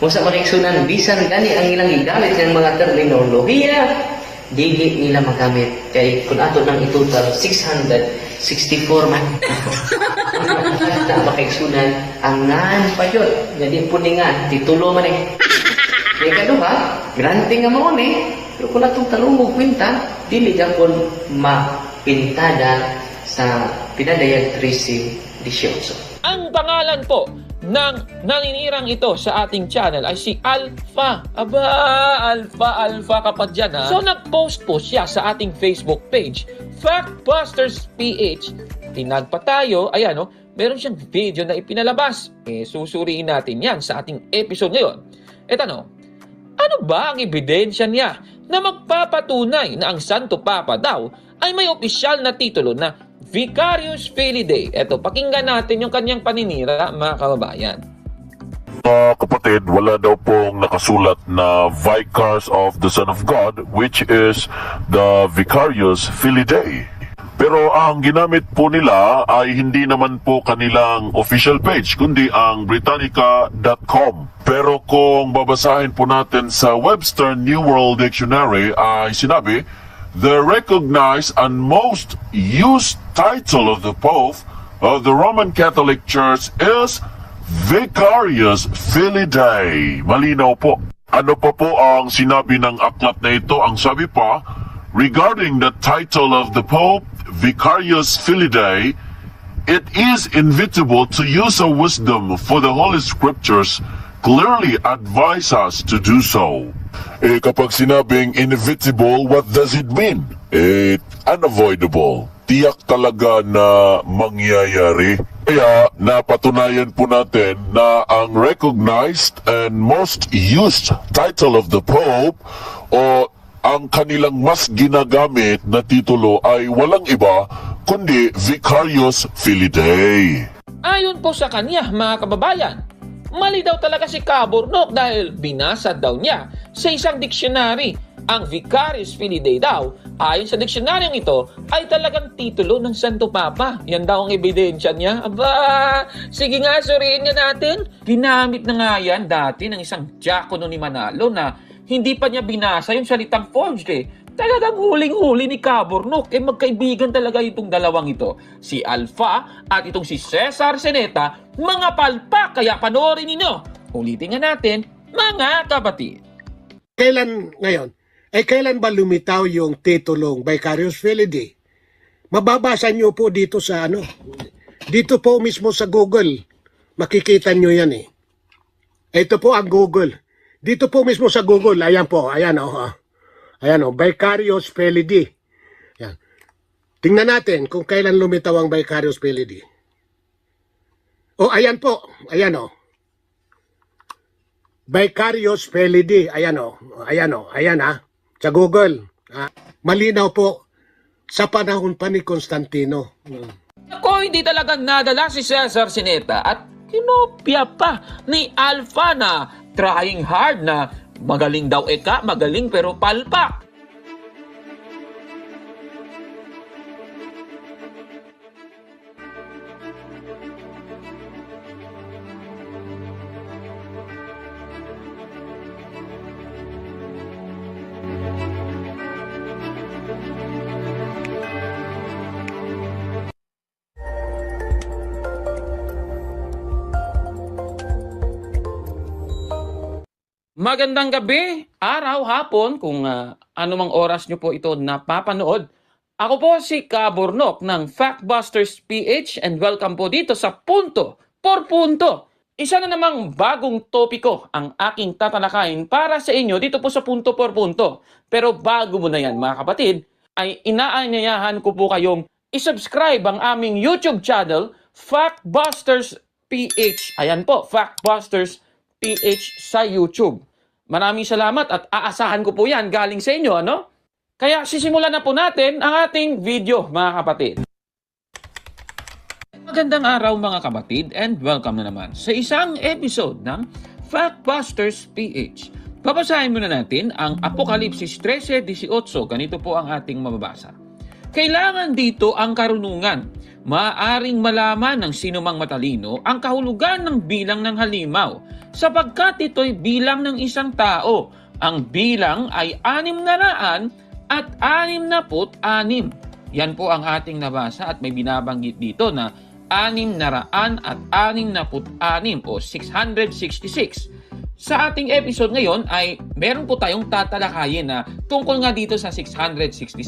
Kung sa makiksyonan, bisan gani ang ilang gigamit ng mga terminolohiya, dili nila magamit. Kay kung ato nang itotal, 664 man. na makiksyonan, ang ngan pa yun. Jadi po ni nga, titulo man eh. Kaya kaduha, grante nga mo ni. Pero kung atong talungog kwinta, dili japon mapintada sa pinadayag 13-18. Ang pangalan po ng naninirang ito sa ating channel ay si Alpha. Aba, Alpha, Alpha ka pa dyan ha. So nag-post po siya sa ating Facebook page, Factbusters PH. Tinag pa tayo, ayan o, meron siyang video na ipinalabas. Eh, susuriin natin yan sa ating episode ngayon. Eto no, ano ba ang ebidensya niya na magpapatunay na ang Santo Papa daw ay may opisyal na titulo na Vicarius Filii? Eto, pakinggan natin yung kanyang paninira, mga kababayan. Mga kapatid, wala daw pong nakasulat na Vicars of the Son of God, which is the Vicarius Filii. Pero ang ginamit po nila ay hindi naman po kanilang official page, kundi ang Britannica.com. Pero kung babasahin po natin sa Webster New World Dictionary ay sinabi, The recognized and most used title of the Pope of the Roman Catholic Church is Vicarius Filii. Malinaw po. Ano pa po ang sinabi ng aklat na ito? Ang sabi pa, regarding the title of the Pope, Vicarius Filii, it is inevitable to use our wisdom for the Holy Scriptures clearly advise us to do so. Eh kapag sinabing inevitable, what does it mean? Eh, unavoidable. Tiyak talaga na mangyayari. Kaya napatunayan po natin na ang recognized and most used title of the Pope o ang kanilang mas ginagamit na titulo ay walang iba kundi Vicarius Filii. Ayon po sa kanya, mga kababayan, mali daw talaga si Kaburnok dahil binasa daw niya sa isang diksyonary. Ang Vicarius Filii daw, ayon sa diksionaryong ito, ay talagang titulo ng Santo Papa. Yan daw ang ebidensya niya. Aba, sige nga, suriin nga natin. Ginamit na nga yan dati ng isang diakono ni Manalo na hindi pa niya binasa yung salitang forged eh. Talagang huling-huli ni Kaburnok. Eh magkaibigan talaga itong dalawang ito. Si Alpha at itong si Cesar Seneta, mga palpak. Kaya panoorin ninyo. Ulitin nga natin, mga kapatid. Kailan ngayon? Eh kailan ba lumitaw yung titulong Vicarius Filii? Mababasa nyo po dito sa ano. Dito po mismo sa Google. Makikita nyo yan eh. Ito po ang Google. Dito po mismo sa Google. Ayan po. Ayan o. Oh, ayan o. Oh, Vicarius Filii. Yan. Tingnan natin kung kailan lumitaw ang Vicarius Filii. O ayan po. Ayan o. Vicarius Filii. Ayan o. Ayan o. Ayan ha. Sa Google. Ah, malinaw po sa panahon pa ni Constantino. Ako hindi talaga nadala si Cesar Sineta at kinopya pa ni Alpha na trying hard na magaling daw eka, magaling pero palpak. Magandang gabi, araw, hapon, kung uh, anumang oras nyo po ito napapanood. Ako po si Kaburnok ng Factbusters PH and welcome po dito sa Punto por Punto. Isa na namang bagong topiko ang aking tatalakayin para sa inyo dito po sa Punto por Punto. Pero bago mo na yan mga kapatid, ay inaanyayahan ko po kayong isubscribe ang aming YouTube channel, Factbusters PH. Ayan po, Factbusters PH sa YouTube. Maraming salamat at aasahan ko po yan galing sa inyo, ano? Kaya sisimulan na po natin ang ating video, mga kapatid. Magandang araw mga kapatid and welcome na naman sa isang episode ng Factbusters PH. Babasahin muna natin ang Apokalipsis 13.18. Ganito po ang ating mababasa. Kailangan dito ang karunungan. Maaaring malaman ng sinumang matalino ang kahulugan ng bilang ng halimaw sapagkat ito'y bilang ng isang tao. Ang bilang ay anim na raan at anim na put anim. Yan po ang ating nabasa at may binabanggit dito na anim na raan at anim na put anim o 666. Sa ating episode ngayon ay meron po tayong tatalakayin na tungkol nga dito sa 666.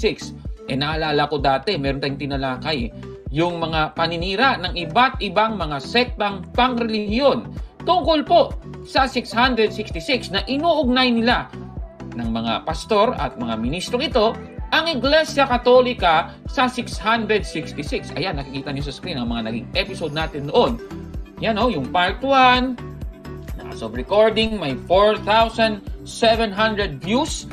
Eh naalala ko dati, meron tayong tinalakay yung mga paninira ng iba't ibang mga sektang pangrelihiyon tungkol po sa 666 na inuugnay nila ng mga pastor at mga ministrong ito ang Iglesia Katolika sa 666. Ayan, nakikita niyo sa screen ang mga naging episode natin noon. Yan o, yung part 1, as of recording, may 4,700 views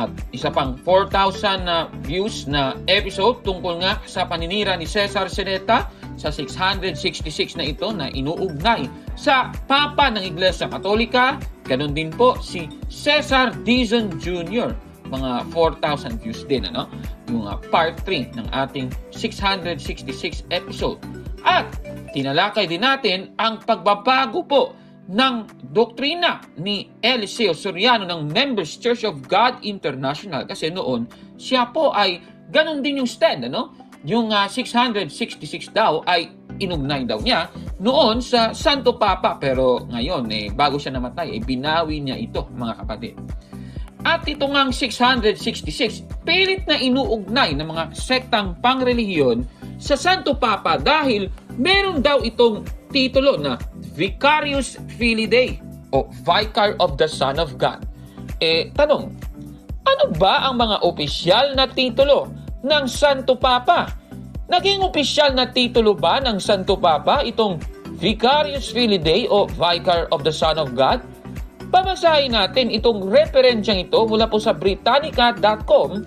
at isa pang 4,000 na views na episode tungkol nga sa paninira ni Cesar Seneta sa 666 na ito na inuugnay sa Papa ng Iglesia Katolika. Ganon din po si Cesar Dizon Jr. Mga 4,000 views din, ano? Yung uh, part 3 ng ating 666 episode. At tinalakay din natin ang pagbabago po ng doktrina ni Eliseo Soriano ng Members Church of God International. Kasi noon siya po ay ganun din yung stand ano? Yung ah, 666 daw ay inugnay daw niya noon sa Santo Papa. Pero ngayon eh bago siya namatay eh binawi niya ito mga kapatid. At ito ngang 666, pilit na inuugnay ng mga sektang pangrelihiyon sa Santo Papa dahil meron daw itong titulo na Vicarius Filii Dei o Vicar of the Son of God. Eh, tanong, ano ba ang mga opisyal na titulo ng Santo Papa? Naging opisyal na titulo ba ng Santo Papa itong Vicarius Filii Dei o Vicar of the Son of God? Babasahin natin itong referensyang ito mula po sa Britannica.com.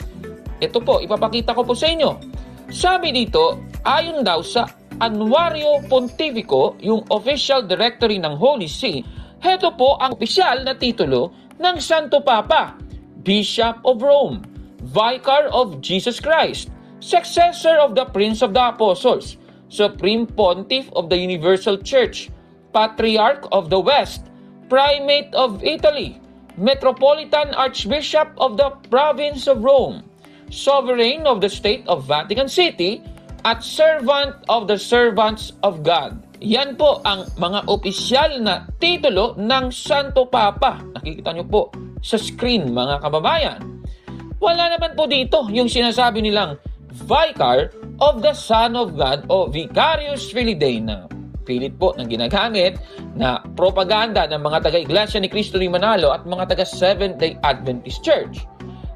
Ito po, ipapakita ko po sa inyo. Sabi dito, ayon daw sa Anuario Pontifico, yung official directory ng Holy See, heto po ang opisyal na titulo ng Santo Papa, Bishop of Rome, Vicar of Jesus Christ, successor of the Prince of the Apostles, Supreme Pontiff of the Universal Church, Patriarch of the West, Primate of Italy, Metropolitan Archbishop of the Province of Rome, Sovereign of the State of Vatican City, at Servant of the Servants of God. Yan po ang mga opisyal na titulo ng Santo Papa. Nakikita nyo po sa screen mga kababayan. Wala naman po dito yung sinasabi nilang Vicar of the Son of God o Vicarius Filii Dei na pilit po ng ginagamit na propaganda ng mga taga-Iglesia ni Cristo ni Manalo at mga taga Seventh-day Adventist Church.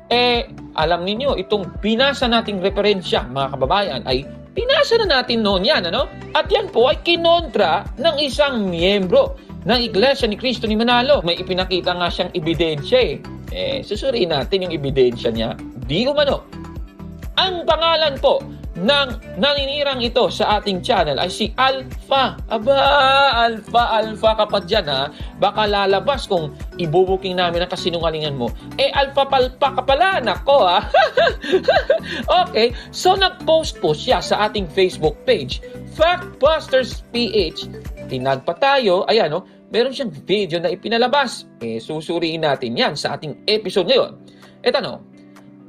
Eh, alam ninyo, itong binasa nating referensya, mga kababayan, ay binasa na natin noon yan, ano? At yan po ay kinontra ng isang miyembro ng Iglesia ni Cristo ni Manalo. May ipinakita nga siyang ebidensya eh. Eh, susuriin natin yung ebidensya niya. Di umano. Ang pangalan po ng naninirang ito sa ating channel ay si Alpha. Aba, Alpha, Alpha ka pa dyan ha. Baka lalabas kung ibubuking namin ang kasinungalingan mo. Eh, Alpha Palpa ka pala, nako ha. okay, so nag-post po siya sa ating Facebook page, Factbusters PH. Tinag pa tayo, ayan no, meron siyang video na ipinalabas. Eh, susuriin natin yan sa ating episode ngayon. E tanong,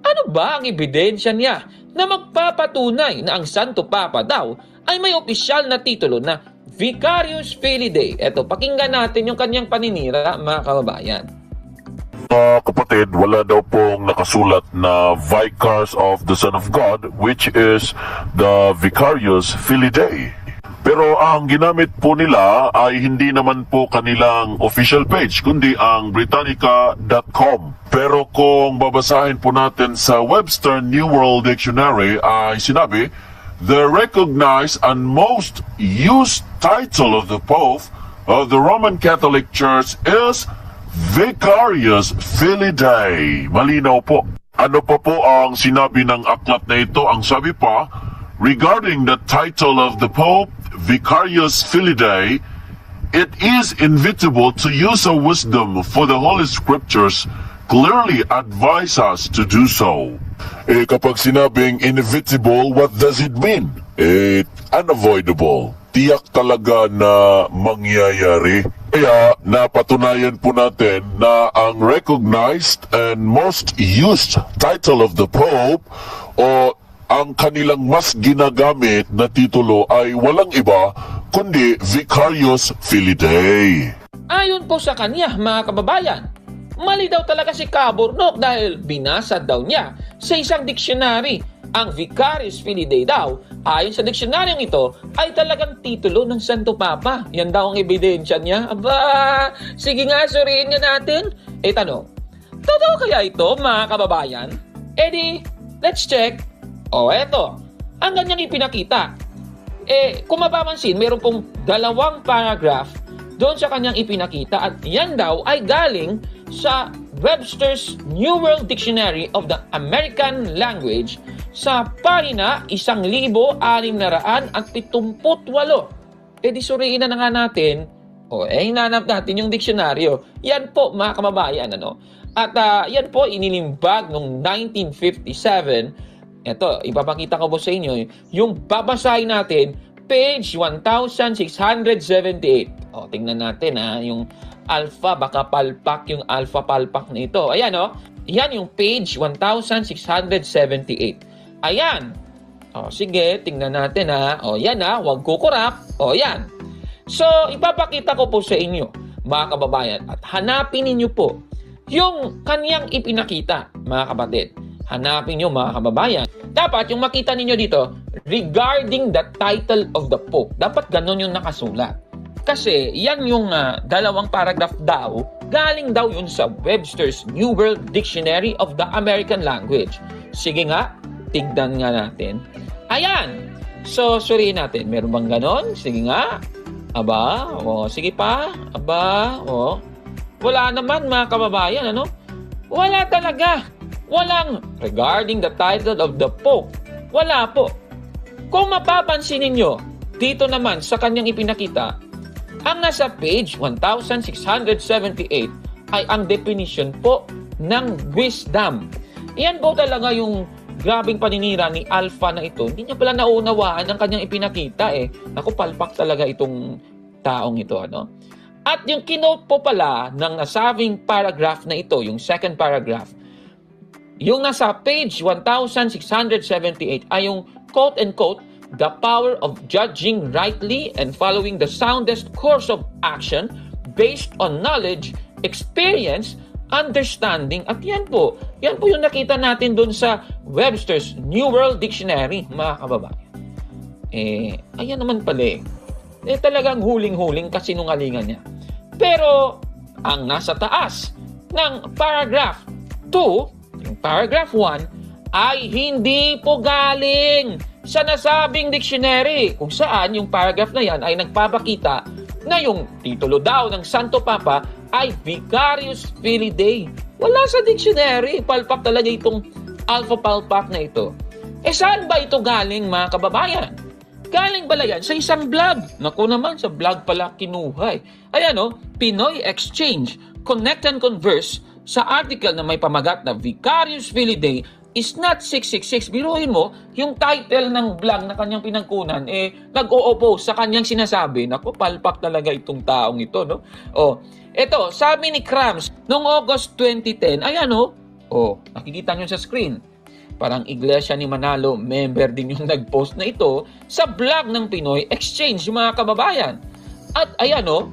ano ba ang ebidensya niya na magpapatunay na ang Santo Papa daw ay may opisyal na titulo na Vicarius Filii Dei? Eto, pakinggan natin yung kanyang paninira, mga kababayan. Mga kapatid, wala daw pong nakasulat na Vicars of the Son of God, which is the Vicarius Filii Dei. Pero ang ginamit po nila ay hindi naman po kanilang official page, kundi ang Britannica.com. Pero kung babasahin po natin sa Webster New World Dictionary ay sinabi, The recognized and most used title of the Pope of the Roman Catholic Church is Vicarius Filii Dei. Malinaw po. Ano pa po ang sinabi ng aklat na ito? Ang sabi pa, regarding the title of the Pope, Vicarius Filii Dei, it is inevitable to use our wisdom for the Holy Scriptures clearly advise us to do so. Eh kapag sinabing inevitable, what does it mean? Eh unavoidable. Tiyak talaga na mangyayari. Kaya napatunayan po natin na ang recognized and most used title of the Pope o ang kanilang mas ginagamit na titulo ay walang iba kundi Vicarius Filii Dei. Ayon po sa kanya, mga kababayan, mali daw talaga si Kaburnok dahil binasa daw niya sa isang diksyonary. Ang Vicarius Filii Dei daw, ayon sa diksionaryong ito, ay talagang titulo ng Santo Papa. Yan daw ang ebidensya niya. Aba, sige nga, suriin nga natin. Eh tanong, totoo kaya ito, mga kababayan? Eh di, let's check. O eto, ang ganyang ipinakita. Eh, kung mapapansin, meron pong dalawang paragraph doon sa kanyang ipinakita at yan daw ay galing sa Webster's New World Dictionary of the American Language sa pahina 1678. Eh di suriin na na nga natin, o eh hinanap natin yung diksyonaryo. Yan po mga kamabayan, ano? At ah, yan po inilimbag noong 1957 ito, ipapakita ko po sa inyo yung babasahin natin, page 1678. O, tingnan natin ha, yung alpha, baka palpak yung alpha palpak na ito. Ayan o, yan yung page 1678. Ayan. O, sige, tingnan natin ha. O, yan ha, huwag kukurap. O, yan. So, ipapakita ko po sa inyo, mga kababayan, at hanapin ninyo po yung kanyang ipinakita, mga kapatid. Hanapin nyo mga kababayan. Dapat yung makita ninyo dito, regarding the title of the Pope. Dapat ganun yung nakasulat. Kasi yan yung ah, dalawang paragraph daw, galing daw yun sa Webster's New World Dictionary of the American Language. Sige nga, tignan nga natin. Ayan! So, suriin natin. Meron bang ganon? Sige nga. Aba, o, sige pa. Aba, o. Wala naman mga kababayan, ano? Wala talaga. Walang regarding the title of the Pope. Wala po. Kung mapapansin ninyo, dito naman sa kanyang ipinakita, ang nasa page 1678 ay ang definition po ng wisdom. Iyan po talaga yung grabing paninira ni Alpha na ito. Hindi niya pala naunawaan ang kanyang ipinakita eh. Naku, palpak talaga itong taong ito. Ano? At yung kinote po pala ng nasabing paragraph na ito, yung second paragraph, yung nasa page 1678 ay yung quote-unquote, the power of judging rightly and following the soundest course of action based on knowledge, experience, understanding. At yan po, yan po yung nakita natin dun sa Webster's New World Dictionary, mga kababayan. Eh, ayan naman pala eh. Eh, talagang huling-huling kasinungalingan niya. Pero, ang nasa taas ng paragraph 2, yung paragraph 1, ay hindi po galing sa nasabing dictionary kung saan yung paragraph na yan ay nagpapakita na yung titulo daw ng Santo Papa ay Vicarius Filii Dei. Wala sa dictionary. Palpak talaga itong alpha palpak na ito. Eh saan ba ito galing mga kababayan? Galing pala yan sa isang vlog. Naku naman, sa vlog pala kinuhay. Ayan o, Pinoy Exchange, Connect and Converse sa article na may pamagat na Vicarius Filii Dei is not 666. Biruin mo, yung title ng vlog na kanyang pinangkunan, eh, nag-o-oppose sa kanyang sinasabi. Naku, palpak talaga itong taong ito, no? O, eto, sabi ni Krams, noong August 2010, ayan o, o, nakikita nyo sa screen, parang Iglesia ni Manalo, member din yung nag-post na ito sa vlog ng Pinoy Exchange, mga kababayan. At ayan o,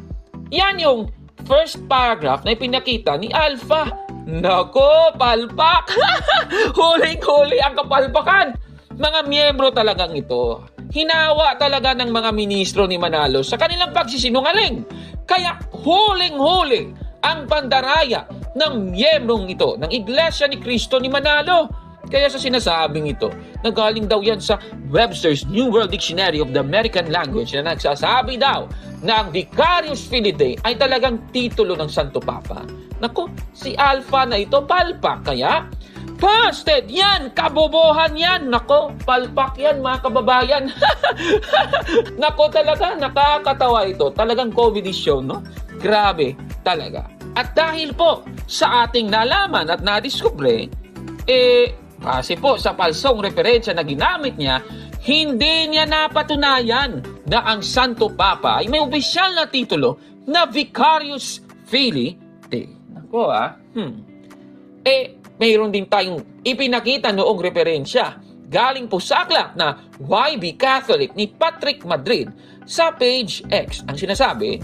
yan yung first paragraph na ipinakita ni Alpha. Nako, palpak! Huling-huli ang kapalpakan! Mga miyembro talagang ito. Hinawa talaga ng mga ministro ni Manalo sa kanilang pagsisinungaling. Kaya huling-huli ang pandaraya ng miyembrong ito ng Iglesia ni Cristo ni Manalo. Kaya sa sinasabing ito, nagaling daw yan sa Webster's New World Dictionary of the American Language na nagsasabi daw na ang Vicarius Filii Dei ay talagang titulo ng Santo Papa. Nako, si Alpha na ito, palpak kaya? Busted! Yan! Kabobohan yan! Nako, palpak yan mga kababayan. Nako talaga, nakakatawa ito. Talagang comedy show, no? Grabe, talaga. At dahil po sa ating nalaman at nadiskubre, eh, kasi po sa palsong referensya na ginamit niya, hindi niya napatunayan na ang Santo Papa ay may opisyal na titulo na Vicarius Filii Dei. Nako ah. Hmm. Eh, mayroon din tayong ipinakita noong referensya galing po sa aklat na YB Catholic ni Patrick Madrid sa page X. Ang sinasabi,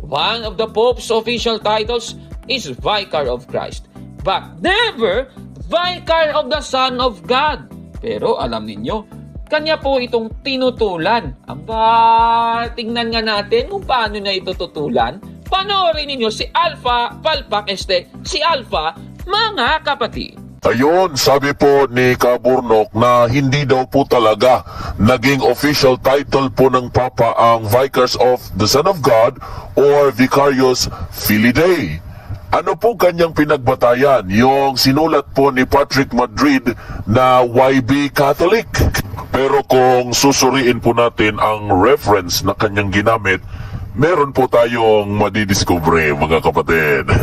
one of the Pope's official titles is Vicar of Christ, but never Vicar of the Son of God. Pero alam ninyo, kanya po itong tinutulan. Aba, tingnan nga natin kung paano na ito tutulan. Panoorin ninyo si Alpha Palpak Este, si Alpha, mga kapatid. Ayun, sabi po ni Kaburnok na hindi daw po talaga naging official title po ng Papa ang Vicars of the Son of God or Vicarius Filii Dei. Ano po kanyang pinagbatayan? Yung sinulat po ni Patrick Madrid na YB Catholic. Pero kung susuriin po natin ang reference na kanyang ginamit, meron po tayong madidiscover mga kapatid.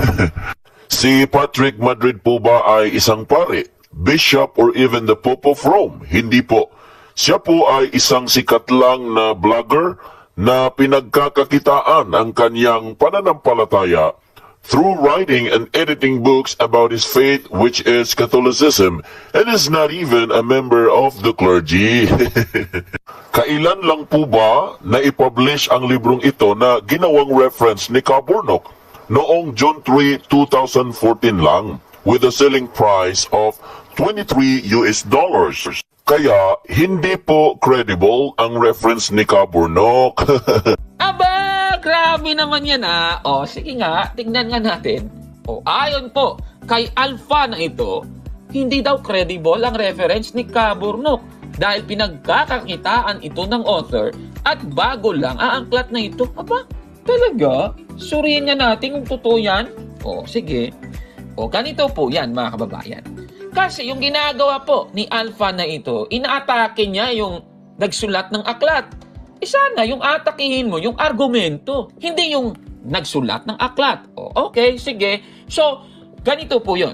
Si Patrick Madrid po ba ay isang pare, bishop or even the Pope of Rome? Hindi po. Siya po ay isang sikat lang na vlogger na pinagkakakitaan ang kanyang pananampalataya through writing and editing books about his faith which is Catholicism and is not even a member of the clergy. Kailan lang po ba na i-publish ang librong ito na ginawang reference ni Kaburnok? noong June 3, 2014 lang with a selling price of 23 US dollars. Kaya hindi po credible ang reference ni Kaburnok. Aba, grabe naman yan ah. O, sige nga, tingnan nga natin. O, ayon po kay Alpha na ito, hindi daw credible ang reference ni Kaburnok dahil pinagkakakitaan ito ng author at bago lang aangklat na ito. Aba, talaga? Suriin nga natin kung totoo yan. O, sige. O, ganito po yan mga kababayan. Kasi yung ginagawa po ni Alpha na ito, inaatake niya yung nagsulat ng aklat. Eh sana yung atakihin mo yung argumento, hindi yung nagsulat ng aklat. O, okay, sige. So, ganito po yon.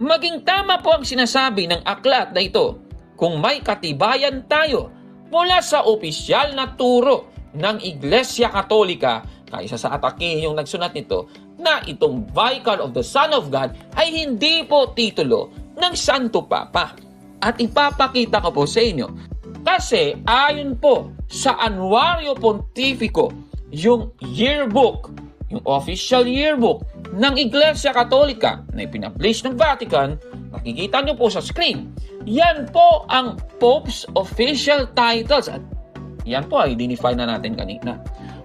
Maging tama po ang sinasabi ng aklat na ito kung may katibayan tayo mula sa opisyal na turo ng Iglesia Katolika kaysa sa atakihin yung nagsulat nito na itong Vicar of the Son of God ay hindi po titulo ng Santo Papa. At ipapakita ko po sa inyo kasi ayon po sa Anuario Pontifico, yung yearbook, yung official yearbook ng Iglesia Katolika na ipinablish ng Vatican, makikita nyo po sa screen. Yan po ang Pope's official titles. At yan po identify na natin kanina.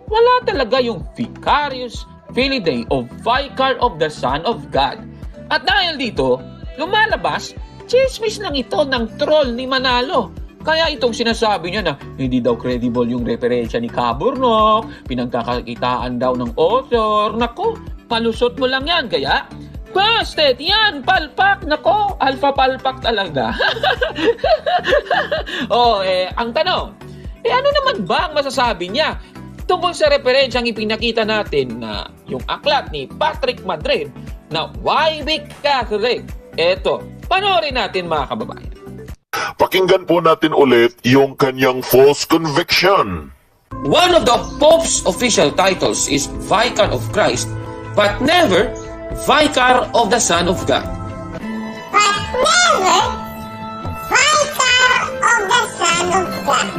Wala talaga yung Vicarius Filii Dei o Vicar of the Son of God. At dahil dito, lumalabas, chismis lang ito ng troll ni Manalo. Kaya itong sinasabi niya na hindi daw credible yung referensya ni Kaburnok, pinagkakakitaan daw ng author. Nako, palusot mo lang yan. Kaya, busted! Yan, palpak! Nako, alpha palpak talaga. oh, eh, ang tanong, eh ano naman ba ang masasabi niya tungkol sa referensyang ipinakita natin na yung aklat ni Patrick Madrid na Why Be Catholic? Eto, panoorin natin mga kababayan. Pakinggan po natin ulit yung kanyang false conviction. One of the Pope's official titles is Vicar of Christ, but never Vicar of the Son of God. but never Vicar of the Son of God.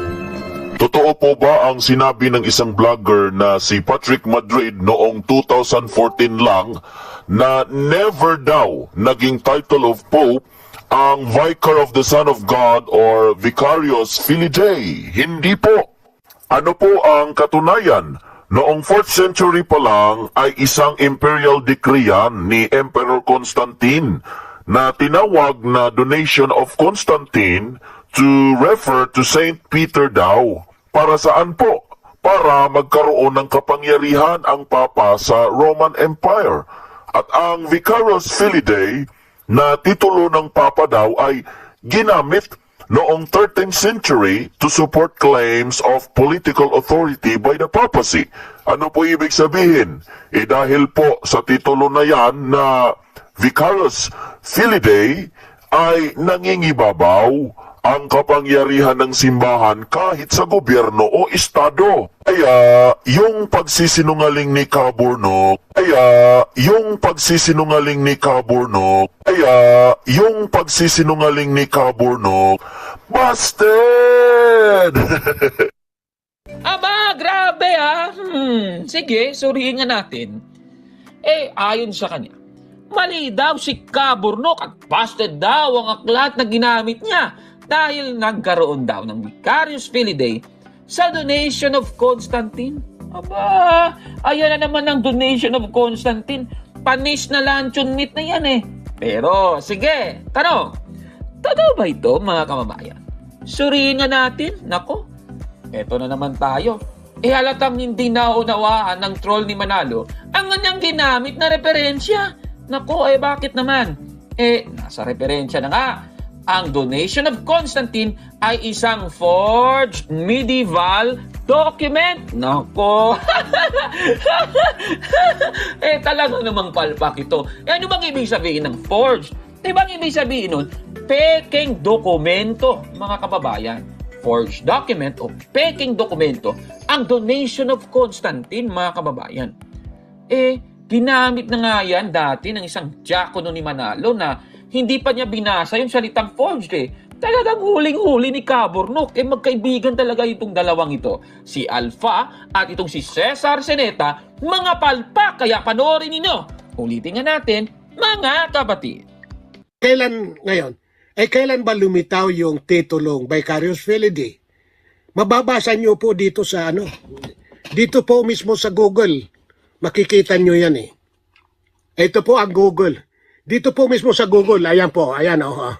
Totoo po ba ang sinabi ng isang vlogger na si Patrick Madrid noong 2014 lang na never daw naging title of Pope ang Vicar of the Son of God or Vicarius Filii Dei? Hindi po. Ano po ang katunayan? Noong 4th century pa lang ay isang imperial decree yan ni Emperor Constantine na tinawag na donation of Constantine to refer to Saint Peter daw. Para saan po? Para magkaroon ng kapangyarihan ang Papa sa Roman Empire. At ang Vicarius Filii Dei na titulo ng Papa daw ay ginamit noong 13th century to support claims of political authority by the papacy. Ano po ibig sabihin? Eh dahil po sa titulo na yan na Vicarius Filii Dei ay nangingibabaw ang kapangyarihan ng simbahan kahit sa gobyerno o estado. Kaya yung pagsisinungaling ni Kaburnok, kaya yung pagsisinungaling ni Kaburnok, kaya yung pagsisinungaling ni Kaburnok, busted! Aba, grabe ah. Hmm, sige, suriin nga natin. Eh, ayon sa kanya, mali daw si Kaburnok at busted daw ang aklat na ginamit niya dahil nagkaroon daw ng Vicarious Filiday sa donation of Constantine. Aba, ayan na naman ang donation of Constantine. Panis na luncheon meat na yan eh. Pero, sige, tanong. Totoo ba ito, mga kamabayan? Suriin nga natin. Nako, eto na naman tayo. Eh halatang hindi naunawaan ng troll ni Manalo ang kanyang ginamit na referensya. Nako, eh bakit naman? Eh, nasa referensya na nga. Ang donation of Constantine ay isang forged medieval document. Nako. eh talaga namang palpak ito. Eh ano bang ibig sabihin ng forged? Eh bang ibig sabihin nun? Peking dokumento, mga kababayan forged document o peking dokumento ang donation of Constantine, mga kababayan. Eh, ginamit na nga yan dati ng isang diakono ni Manalo na hindi pa niya binasa yung salitang forged eh. Talagang huling-huli ni Kaburnok. Eh, magkaibigan talaga itong dalawang ito. Si Alpha at itong si Cesar Seneta, mga palpak. Kaya panoorin ninyo. Ulitin nga natin, mga kapatid. Kailan ngayon? Eh kailan ba lumitaw yung titulong Vicarious Filiday? Mababasa nyo po dito sa ano? Dito po mismo sa Google. Makikita nyo yan eh. Ito po ang Google. Dito po mismo sa Google. Ayan po. Ayan o. Oh,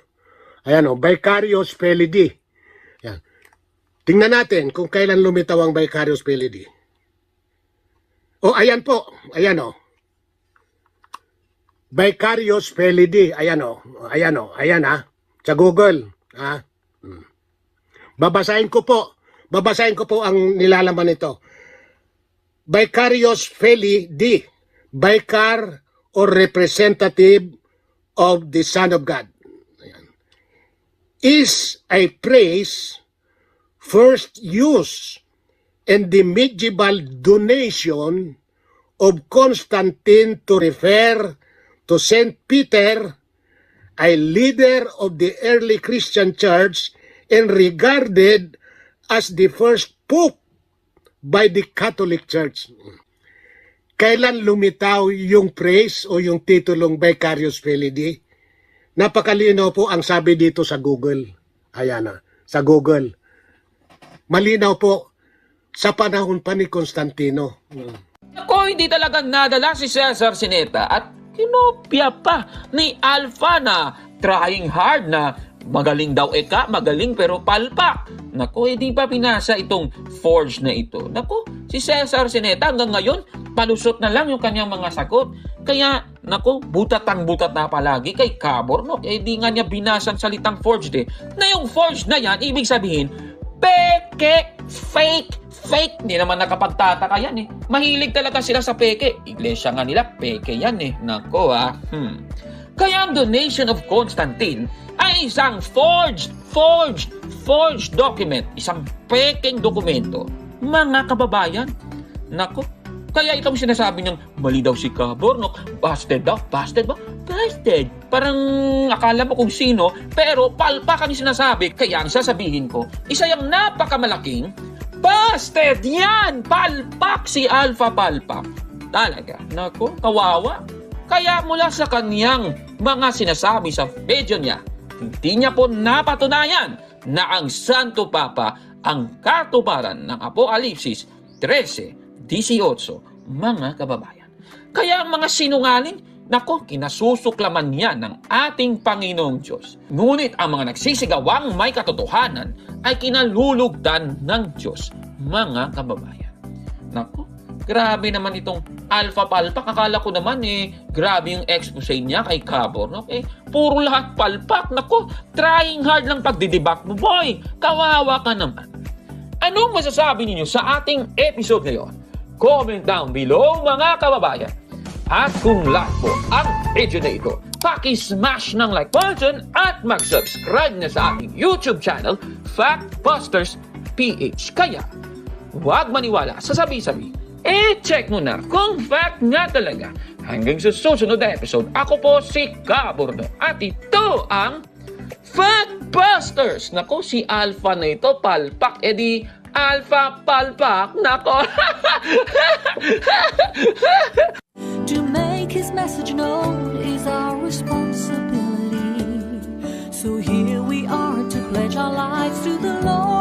ayan o. Oh, Vicarious Filiday. Ayan. Tingnan natin kung kailan lumitaw ang Vicarious Filiday. O, ayan po. Ayan o. Vicarious Felidae. Ayan o. Ayan o. Ayan ha. Sa Google. Ha? Hmm. Babasahin ko po. Babasahin ko po ang nilalaman nito. Vicarious Felidae. Vicar or representative of the Son of God. Is a phrase first used in the medieval donation of Constantine to refer to Saint Peter, a leader of the early Christian church and regarded as the first pope by the Catholic Church. Kailan lumitaw yung praise o yung titulong Vicarious Filidae? Napakalinaw po ang sabi dito sa Google. Ayan na, sa Google. Malinaw po sa panahon pa ni Constantino. Ako, hindi talaga nadala si Cesar Sineta at kinopya pa ni Alpha na trying hard na magaling daw eka, magaling pero palpak. Nako, hindi pa pinasa itong forge na ito. Nako, si Cesar Sineta hanggang ngayon, palusot na lang yung kanyang mga sagot. Kaya, nako, butatang butat na palagi kay Caborno. Eh, di nga niya binasa ang salitang forged eh. Na yung forged na yan, ibig sabihin, peke, fake, fake. Hindi naman nakapagtataka yan eh. Mahilig talaga sila sa peke. Iglesia nga nila, peke yan eh. Nako ah. Hmm. Kaya ang donation of Constantine ay isang forged, forged, forged document. Isang peking dokumento. Mga kababayan, nako, kaya itong sinasabi niyang mali daw si Kabornok, busted daw, busted ba? Busted. Parang akala mo kung sino, pero palpak ang sinasabi. Kaya ang sasabihin ko, isa yung napakamalaking busted yan! Palpak si Alpha Palpak. Talaga, nako, kawawa. Kaya mula sa kanyang mga sinasabi sa video niya, hindi niya po napatunayan na ang Santo Papa ang katuparan ng Apokalipsis 13.18, mga kababayan. Kaya ang mga sinungaling, nako, kinasusuklaman niya ng ating Panginoong Diyos. Ngunit ang mga nagsisigawang may katotohanan ay kinalulugdan ng Diyos, mga kababayan. Nako, grabe naman itong Alpha Palpak. Akala ko naman eh, grabe yung expose niya kay Cabor. No? Eh, puro lahat palpak. Nako, trying hard lang pagdidebak mo, boy. Kawawa ka naman. Anong masasabi ninyo sa ating episode ngayon? Comment down below mga kababayan. At kung like po ang video na ito, paki-smash ng like button at mag-subscribe na sa aking YouTube channel, Factbusters PH. Kaya, huwag maniwala sa sabi-sabi. Eh, check mo na kung fact nga talaga. Hanggang sa susunod na episode, ako po si Kaburno. At ito ang Factbusters! Nako, si Alpha na ito, palpak. E Alpha palpak. Nako. To make his message known is our responsibility. So here we are to pledge our lives to the Lord.